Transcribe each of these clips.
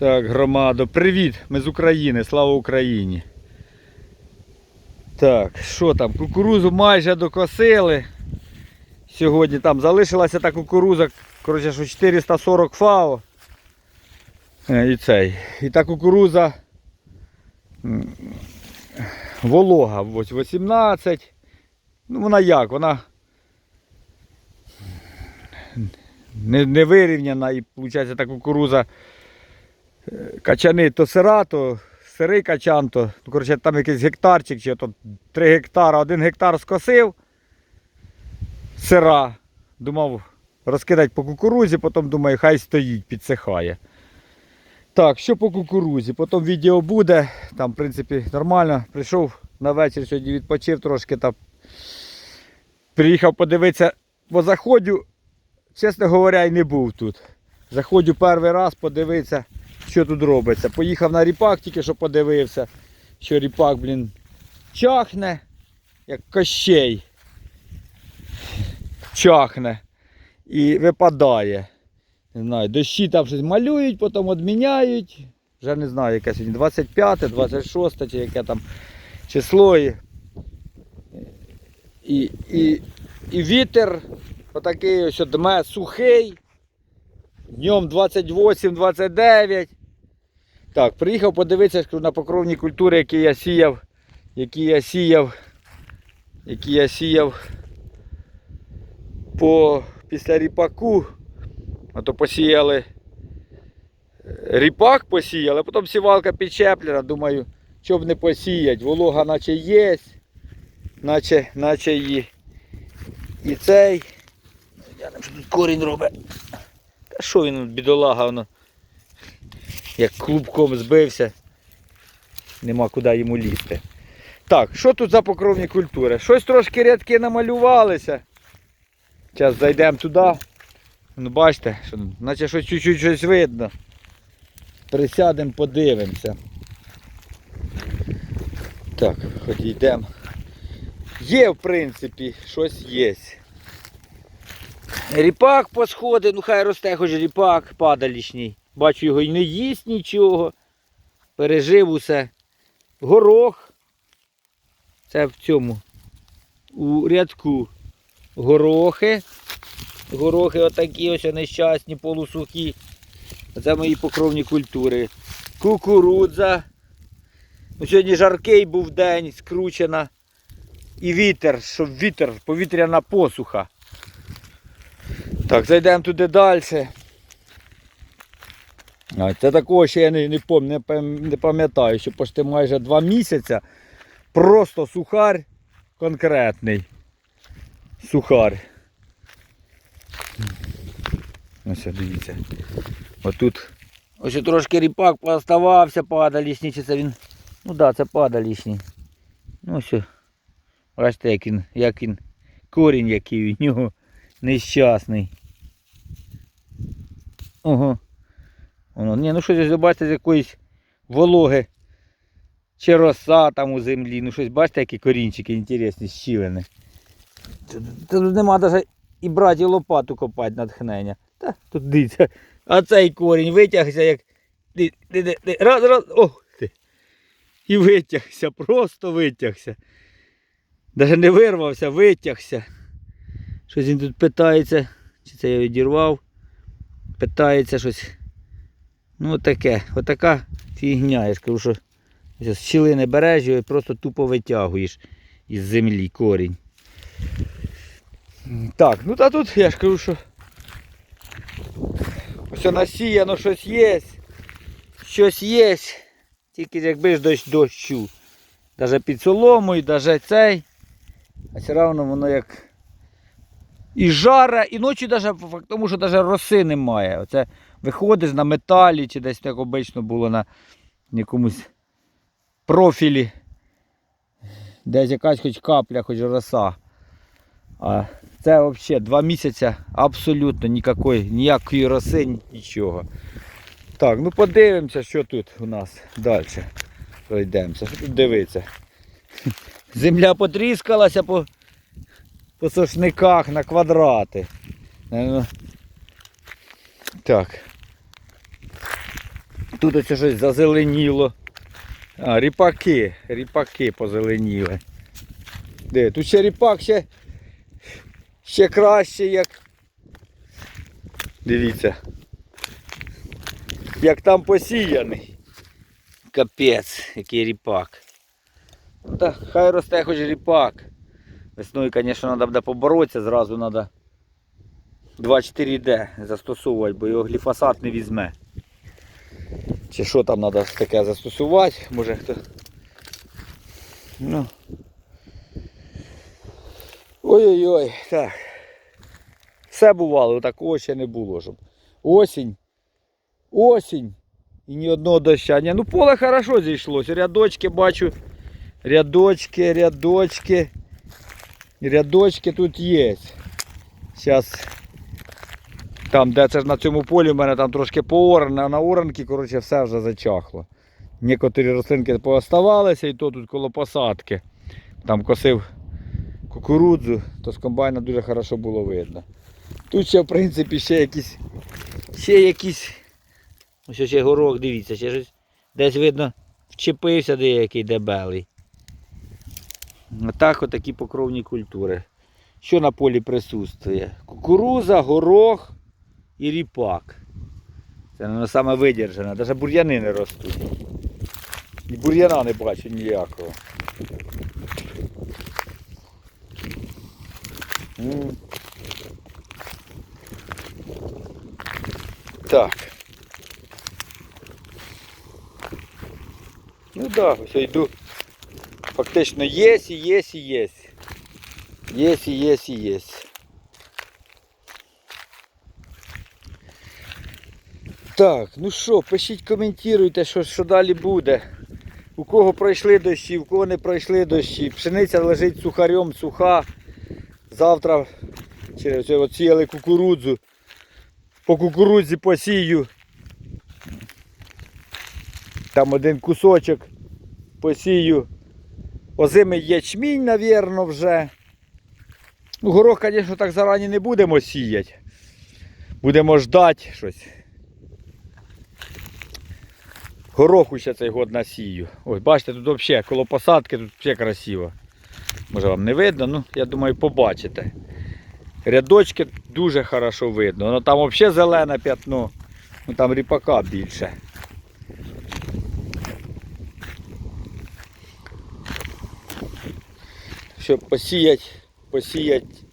Так, громадо, привіт! Ми з України, слава Україні. Так, що там? Кукурузу майже докосили. Сьогодні там залишилася та кукуруза, коротше, що 440 фао. Е, І цей. І та кукуруза волога, ось 18. Ну вона як? Вона не, не вирівняна і виходить та кукуруза качани то сира, то сирий качан, то ну, коротше, там якийсь гектарчик, чи то 3 гектара, один гектар скосив сира. Думав розкидати по кукурузі, потім думаю, хай стоїть, підсихає. Так, що по кукурузі? Потім відео буде. Там, в принципі, нормально. Прийшов на вечір, сьогодні відпочив трошки. Та приїхав подивитися, бо заходжу, чесно говоря, і не був тут. Заходжу перший раз подивитися, що тут робиться. Поїхав на ріпак, тільки що подивився, що ріпак, блін, чахне, як кощей. Чахне і випадає. Не знаю, дощі там щось малюють, потім відміняють. Вже не знаю, яке сьогодні 25, 26 чи яке там число. І, і, і, і вітер отакий ось дме сухий. Днем 28-29. Так, приїхав подивитися на покровні культури, які я сіяв, які я сіяв, які я сіяв по після ріпаку. А то посіяли е, ріпак посіяли, а потім сівалка підчеплена. Думаю, що б не посіять. Волога наче є, наче, наче і, і цей. Я не тут корінь робить. Та що він бідолага воно. Як клубком збився. Нема куди йому лізти. Так, що тут за покровні культури? Щось трошки рядки намалювалися. Зараз зайдемо туди. Ну бачите, що, наче щось чуть-чуть щось видно. Присядемо, подивимося. Так, хоч йдемо. Є, в принципі, щось є. Ріпак посходить, ну хай росте хоч ріпак падалішній. Бачу його і не їсть нічого. Пережив усе. Горох. Це в цьому. У рядку. Горохи. Горохи отакі ось нещасні, полусухі. Це мої покровні культури. Кукурудза. Ну, Сьогодні жаркий був день, скручена. І вітер, щоб вітер, повітряна посуха. Так, зайдемо туди далі. Це такого ще я не, не, пам- не, пам'ятаю, що почти майже два місяці просто сухар конкретний. Сухар. Ось дивіться. Отут ось трошки ріпак пооставався, падалішній, чи це він. Ну так, да, це падалішній. Ну ось. Бачите, як він, як він, корінь який у нього нещасний. Ого. Воно, ні, ну щось бачите з якоїсь вологи. Чи роса там у землі. Ну щось бачите, які корінчики інтересні, щілини. Тут нема навіть і брати лопату копати натхнення. Та тут дивіться. А цей корінь витягся як. Раз, раз, ох ти. І витягся, просто витягся. Навіть не вирвався, витягся. Щось він тут питається, чи це я відірвав. Питається щось. Ну отаке, отака фігня. Я ж кажу, що з щілини береш його і просто тупо витягуєш із землі корінь. Так, ну та тут я ж кажу, що все насіяно, щось є. Щось є. Тільки якби ж дощ дощу. Навіть під соломою, навіть цей. А все одно воно як і жара, і ночі навіть тому що навіть роси немає. Оце виходиш на металі чи десь як обично було на якомусь профілі. Десь якась хоч капля, хоч роса. А це взагалі два місяці абсолютно ніякої, ніякої роси, нічого. Так, ну подивимося, що тут у нас далі. Пройдемося. Що тут дивиться? Земля потріскалася по, по сошниках на квадрати. Так. Тут оце щось зазеленіло. А, ріпаки, ріпаки позеленіли. Де? Тут ще ріпак ще, ще краще, як. Дивіться. Як там посіяний. Капець, який ріпак. Ну хай росте хоч ріпак. Весною, звісно, треба буде поборотися, зразу треба 2-4D застосовувати, бо його гліфосат не візьме. Чи що там треба таке застосувати, може хто. Ну. Ой-ой-ой, так. Все бувало, такого ще не було. Щоб. Осінь. Осінь. І ні одного доща. Ні, ну поле хорошо зійшлося. Рядочки бачу. Рядочки, рядочки. Рядочки тут є. Зараз там, де це ж на цьому полі, в мене там трошки пооране, а на оранки, коротше, все вже зачахло. Некоторі рослинки пооставалися, і то тут коло посадки. Там косив кукурудзу, то з комбайна дуже хорошо було видно. Тут ще, в принципі, ще якісь. Ще якісь. Ось ще горох, дивіться, ще щось десь видно вчепився деякий дебелий. Отак отакі покровні культури. Що на полі присутствує? Кукуруза, горох і ріпак. Це воно саме видержане, навіть бур'яни не ростуть. І бур'яна не бачу ніякого. Так. Ну так, да, я йду. Фактично є і є і є. Є і є і є. Так, ну що, пишіть, коментуйте, що, що далі буде. У кого пройшли дощі, у кого не пройшли дощі. Пшениця лежить сухарем, суха. Завтра через сіяли кукурудзу. По кукурудзі посію. Там один кусочок посію. Озимий ячмінь, навірно, вже. Ну, горох, звісно, так зарані не будемо сіяти. Будемо ждати щось. Гороху ще цей год насію. Ось, бачите, тут взагалі коло посадки тут взагалі красиво. Може вам не видно, ну я думаю побачите. Рядочки дуже хорошо видно. Воно там взагалі зелене п'ятно, ну там ріпака більше. Щоб посіять, посіять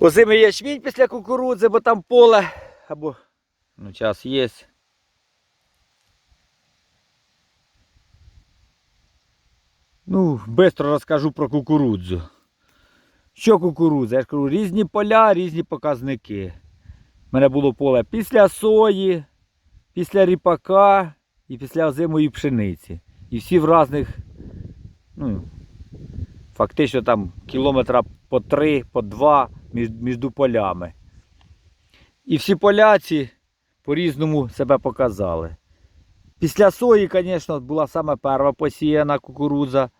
озимий ячмінь після кукурудзи, бо там поле або ну час є. Ну, швидко розкажу про кукурудзу. Що кукурудза? Я ж кажу, різні поля, різні показники. У мене було поле після сої, після ріпака і після озимої пшениці. І всі в різних, ну, фактично там кілометра по три, по два між, між полями. І всі поляці по-різному себе показали. Після сої, звісно, була саме перша посіяна кукурудза.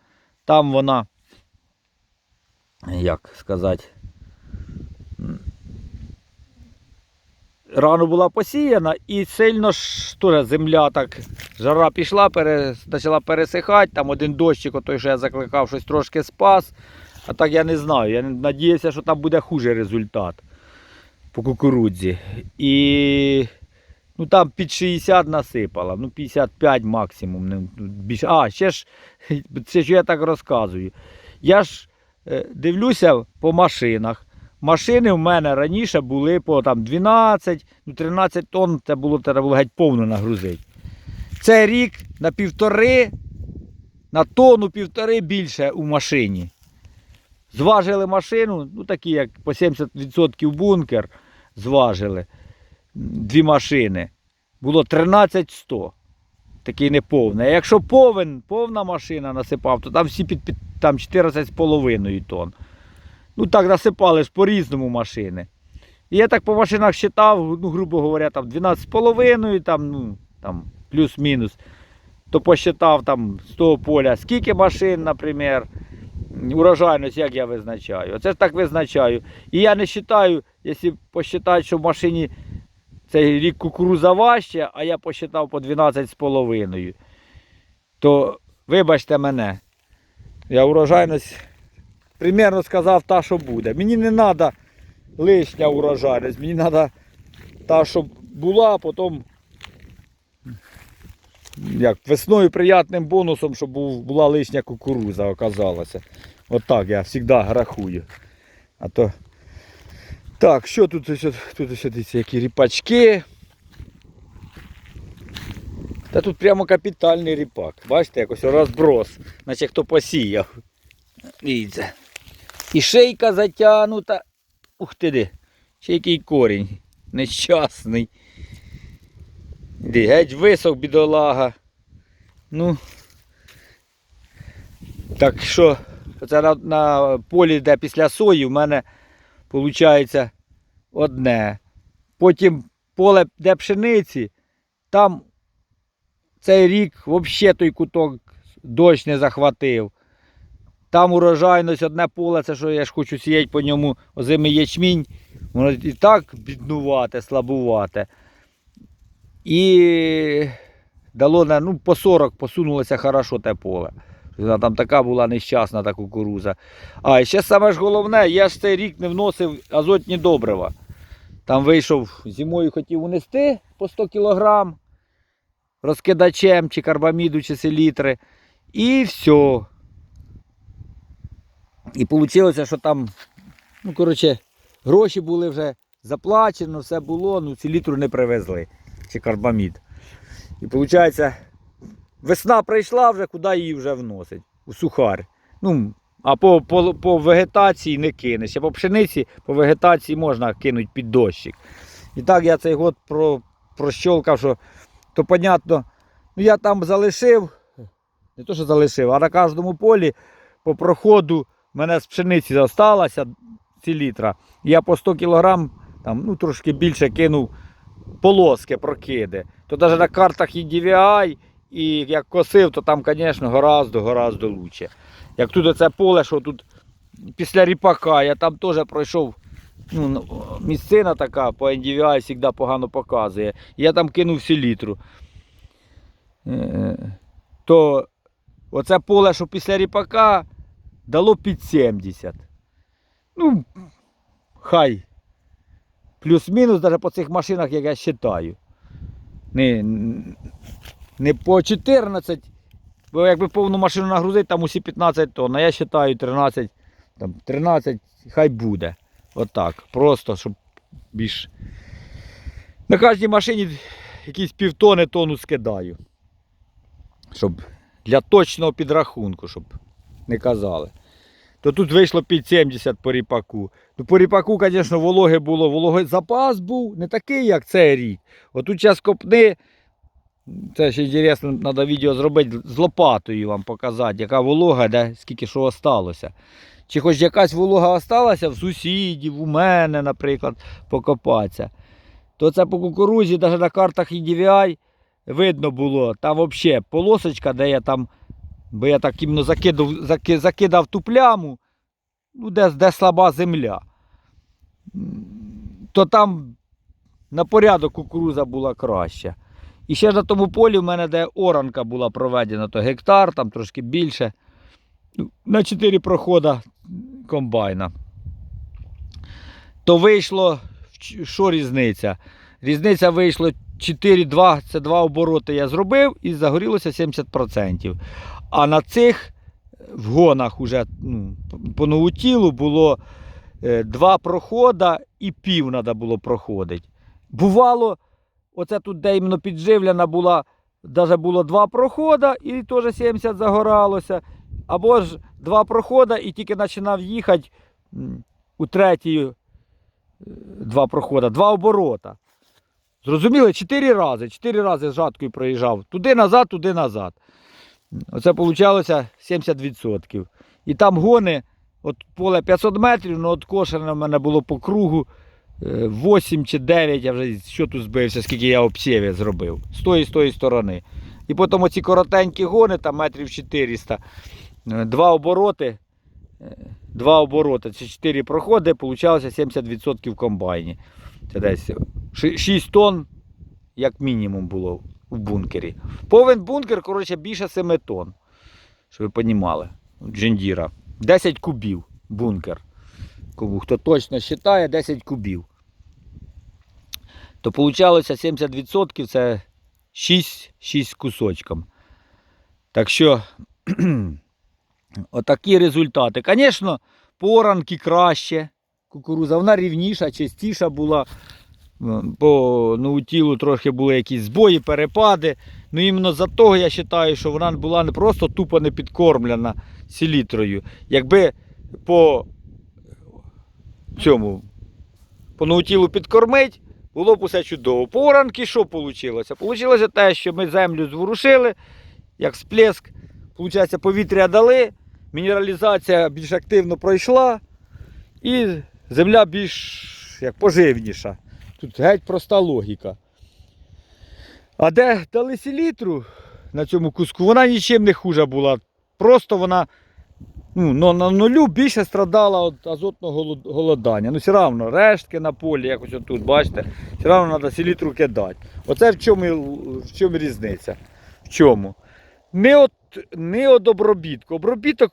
Там вона, як сказати, рано була посіяна і сильно ж теж земля так, жара пішла, пере, почала пересихати, там один дощик, той, що я закликав, щось трошки спас. А так я не знаю. Я надіюся, що там буде хуже результат по кукурудзі. І Ну там під 60 насипала, ну 55 максимум. Не, більше. А, ще ж, це ж я так розказую. Я ж е, дивлюся по машинах. Машини в мене раніше були по там 12, ну 13 тонн, це було треба було геть повно нагрузити. Цей рік на півтори, на тонну півтори більше у машині. Зважили машину, ну такі як по 70% бункер зважили дві машини. Було 13100. Такий неповний. А якщо повен, повна машина насипав, то там всі під, під там 14,5 тонн. Ну так насипали ж по-різному машини. І я так по машинах считав, ну, грубо говоря, там 12,5, там, ну, там, плюс-мінус. То посчитав там з того поля, скільки машин, наприклад, урожайність, як я визначаю. Оце ж так визначаю. І я не вважаю, якщо посчитати, що в машині цей рік кукуруза важче, а я посчитав по 12,5. То вибачте мене. Я урожайність примерно сказав та, що буде. Мені не треба лишня урожайність, мені треба та, щоб була, а потім як, весною приятним бонусом, щоб була лишня кукуруза, оказалося. От так я завжди рахую. А то. Так, що тут ось, тут ось дивіться, які ріпачки. Та тут прямо капітальний ріпак. Бачите, якось розброс, наче хто посіяв. Дивіться. І шейка затягнута. Ух ти де. Ще який корінь. Нещасний. Іди, геть висох бідолага. Ну. Так що, це на, на полі, де після сої, в мене виходить одне. Потім поле, де пшениці, там цей рік взагалі той куток дощ не захватив. Там урожайність, одне поле, це що я ж хочу сіяти по ньому озимий ячмінь, воно і так біднувате, слабувате. І дало ну, по 40 посунулося хорошо те поле. Вона Там така була нещасна та кукуруза. А ще саме ж головне, я ж цей рік не вносив азотні добрива. Там вийшов зимою хотів унести по 100 кг розкидачем, чи карбаміду, чи селітри. І все. І вийшло, що там, ну, коротше, гроші були вже заплачено, все було, ну селітру не привезли, чи карбамід. І виходить, весна прийшла вже, куди її вже вносить? У сухар. Ну, а по, по, по вегетації не кинеш. А по пшениці, по вегетації можна кинути під дощик. І так я цей год про, прощолкав, що то понятно, ну я там залишив, не то, що залишив, а на кожному полі по проходу мене з пшениці залишилося ці літра. Я по 100 кг, там, ну трошки більше кинув полоски прокиди. То навіть на картах і DVI, і як косив, то там, звісно, гораздо, гораздо лучше. Як тут оце поле, що тут після ріпака, я там теж пройшов. Ну, місцина така по NDVI завжди погано показує. Я там кинув селітру. Е, То оце поле, що після ріпака дало під 70. Ну, хай. Плюс-мінус навіть по цих машинах, як я вважаю. Не, не по 14, бо якби повну машину нагрузити, там усі 15 тонн, а я вважаю 13, там 13, хай буде. Отак. Просто, щоб більш. На кожній машині якісь півтони тонну скидаю. Щоб для точного підрахунку, щоб не казали. То тут вийшло під 70 по ріпаку. Ну, по ріпаку, звісно, вологи було, вологий запас був, не такий, як цей рік. Отут зараз копни. Це ще інтересно, треба відео зробити з лопатою вам показати, яка волога, де скільки що осталося. Чи хоч якась волога осталася в сусідів, у мене, наприклад, покопатися. То це по кукурузі, навіть на картах EDVI видно було. Там взагалі полосочка, де я там, бо я так іменно закидав, заки- закидав ту пляму, ну, де, де слаба земля. То там на порядок кукуруза була краща. І ще на тому полі в мене, де оранка була проведена, то гектар, там трошки більше. Ну, На 4 прохода комбайна. То вийшло, що різниця? Різниця вийшло 4-2, це два обороти я зробив і загорілося 70%. А на цих вгонах уже ну, по новутілу було е, два прохода і пів треба було проходити. Бувало, оце тут, де іменно підживлена була, навіть було два прохода і теж 70 загоралося. Або ж два прохода і тільки починав їхати у третій е, два прохода, два оборота. Зрозуміли? Чотири рази. Чотири рази з жаткою проїжджав. Туди назад, туди назад. Оце вийшло 70%. І там гони, от поле 500 метрів, ну от кошене в мене було по кругу 8 чи 9, я вже що тут збився, скільки я обсєвів зробив. З тої з тої сторони. І потім оці коротенькі гони, там метрів 400, е, два обороти. е, Два обороти, це 4 проходи, вийшло 70% в комбайні. Це десь 6 тонн, як мінімум, було в бункері. Повен бункер, коротше, більше 7 тонн. Щоб ви розуміли. Джендіра. 10 кубів бункер. Кому хто точно вважає, 10 кубів. То вийшло 70% це 6, 6 кусочком. Так що, отакі результати. Звісно, поранки краще. Кукуруза, вона рівніша, чистіша була. По наутілу трохи були якісь збої, перепади. Ну іменно за того я вважаю, що вона була не просто тупо не підкормлена селітрою. Якби по цьому по наутілу підкормить, було б усе чудово. По оранки що вийшло? Получилося те, що ми землю зворушили, як сплеск. Получається, повітря дали, мінералізація більш активно пройшла, і земля більш як поживніша. Тут геть проста логіка. А де дали селітру на цьому куску, вона нічим не хуже була. Просто вона ну, на нулю більше страдала від азотного голодання. Ну, все одно, рештки на полі, якось отут, бачите, все одно треба селітру кидати. Оце в чому, в чому різниця? В чому? Не от, не от обробітку. Обробіток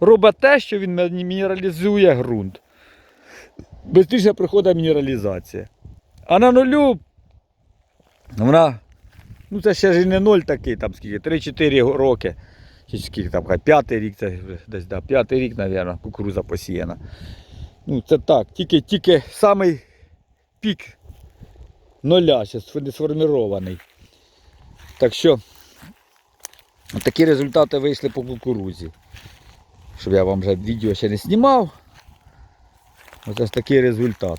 робить те, що він мінералізує ґрунт. Бистріше приходить мінералізація. А на нулю вона, ну це ще ж і не ноль такий, там скільки, 3-4 роки. Скільки там, п'ятий рік, це десь да, п'ятий рік, мабуть, кукуруза посіяна. Ну, це так, тільки, тільки самий пік нуля ще сформірований. Так що такі результати вийшли по кукурузі. Щоб я вам вже відео ще не знімав. Ж такий результат.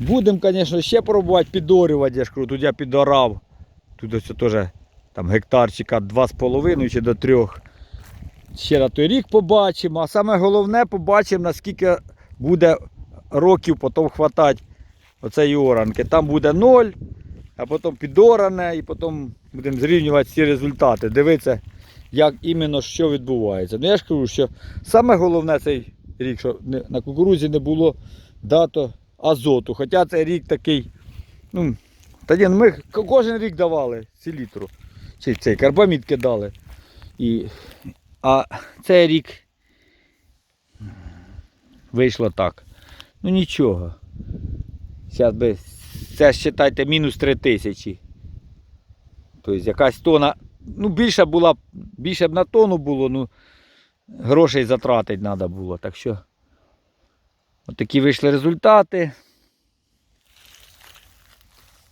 Будемо, звісно, ще пробувати підорювати, я ж кажу, тут я підорав. Тут ось теж там гектарчика 2,5 чи до 3. Ще на той рік побачимо. А саме головне побачимо, наскільки буде років потім хватати оцеї оранки. Там буде 0, а потім підоране, і потім будемо зрівнювати ці результати. Дивитися, як іменно що відбувається. Ну я ж кажу, що саме головне цей рік, що на кукурузі не було дато азоту. Хоча цей рік такий, ну, та ні, ну ми кожен рік давали селітру. Чи цей карбамід кидали. І, а цей рік вийшло так. Ну нічого. Зараз би, це вважайте, мінус 3 тисячі. Тобто якась тона, ну більше була, більше б на тону було, ну грошей затратити треба було. Так що от вийшли результати.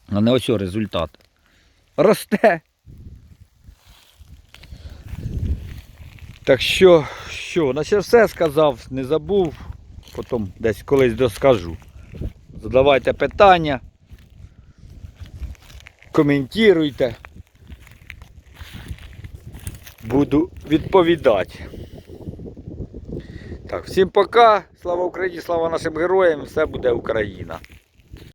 А не ось результат. Росте. Так що, що, на ще все сказав, не забув, потім десь колись доскажу. Задавайте питання, коментуйте. Буду відповідати. Так, всім пока. Слава Україні, слава нашим героям, все буде Україна.